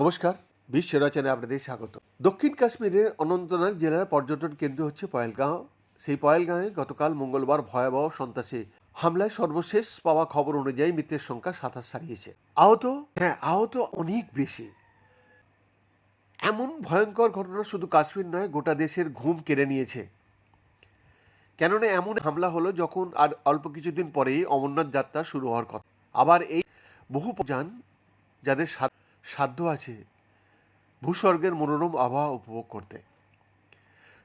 নমস্কার, বিশ্ব রচনায় আপনাদের স্বাগত। দক্ষিণ কাশ্মীরের অনন্তনাগ জেলার পর্যটন কেন্দ্র হচ্ছে পয়েলগাঁও। সেই পয়েলগাঁয়ে গতকাল মঙ্গলবার ভয়াবহ সন্ত্রাসী হামলায় সর্বশেষ পাওয়া খবর অনুযায়ী মৃতের সংখ্যা সাতাশ ছাড়িয়েছে আহত হ্যাঁ আহত অনেক বেশি। এমন ভয়ঙ্কর ঘটনা শুধু কাশ্মীর নয়, গোটা দেশের ঘুম কেড়ে নিয়েছে। কেননা এমন হামলা হলো যখন আর অল্প কিছুদিন পরেই অমরনাথ যাত্রা শুরু হওয়ার কথা। আবার এই বহু যান যাদের সাধ্য আছে ভূস্বর্গের মনোরম আবহাওয়া উপভোগ করতে।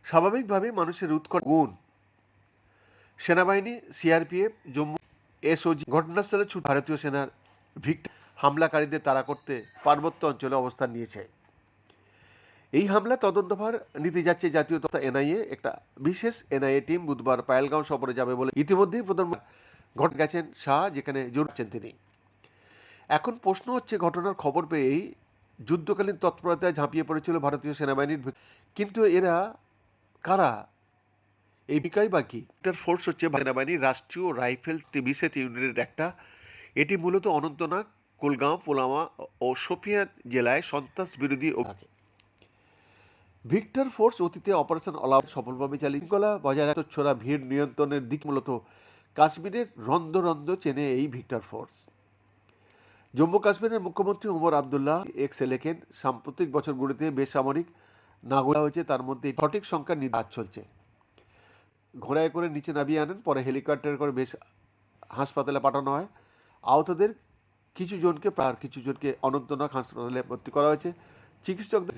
স্বাভাবিকভাবে মানুষের উৎকট গুণ। সেনাবাহিনী, সিআরপিএফ, জম্মু, এসওজি ঘটনাস্থলে ছুট ভারতীয় সেনার ভিক্ট হামলাকারীদের তাড়া করতে পার্বত্য অঞ্চলে অবস্থান নিয়েছে। এই হামলা তদন্তভার নিতে যাচ্ছে জাতীয় তথা এনআইএ। একটা বিশেষ এনআইএ টিম বুধবার পায়েলগাঁও সফরে যাবে বলে ইতিমধ্যেই প্রধানমন্ত্রী ঘট গেছেন শাহ, যেখানে জোর হচ্ছেন তিনি। এখন প্রশ্ন হচ্ছে, ঘটনার খবর পেয়েই যুদ্ধকালীন তৎপরতায় ঝাঁপিয়ে পড়েছিল ভারতীয় সেনাবাহিনীর কিন্তু এরা কারা? এই বিকাই বাকি এটার ফোর্স হচ্ছে সেনাবাহিনীর রাষ্ট্রীয় রাইফেল বিশেষ ইউনিটের একটা। এটি মূলত অনন্তনাগ, কুলগাঁও পুলামা ও সোফিয়ান জেলায় সন্ত্রাস বিরোধী। ভিক্টর ফোর্স অতীতে অপারেশন অলাভ সফলভাবে চালিয়ে শৃঙ্খলা বজায় রাখতে ছোড়া ভিড় নিয়ন্ত্রণের দিক মূলত কাশ্মীরের রন্ধ্র রন্ধ্র চেনে এই ভিক্টর ফোর্স। জম্মু কাশ্মীরের মুখ্যমন্ত্রী উমর আবদুল্লাহ, এক্সে লেখেন সাম্প্রতিক বছরগুলিতে বেসামরিক নাগরিক হয়েছে, তার মধ্যে সঠিক সংখ্যা নির্ধার চলছে। ঘোড়ায় করে নিচে নামিয়ে আনেন, পরে হেলিকপ্টার করে বেশ হাসপাতালে পাঠানো হয়। আহতদের কিছু জনকে, আর কিছু জনকে অনন্তনাগ হাসপাতালে ভর্তি করা হয়েছে। চিকিৎসকদের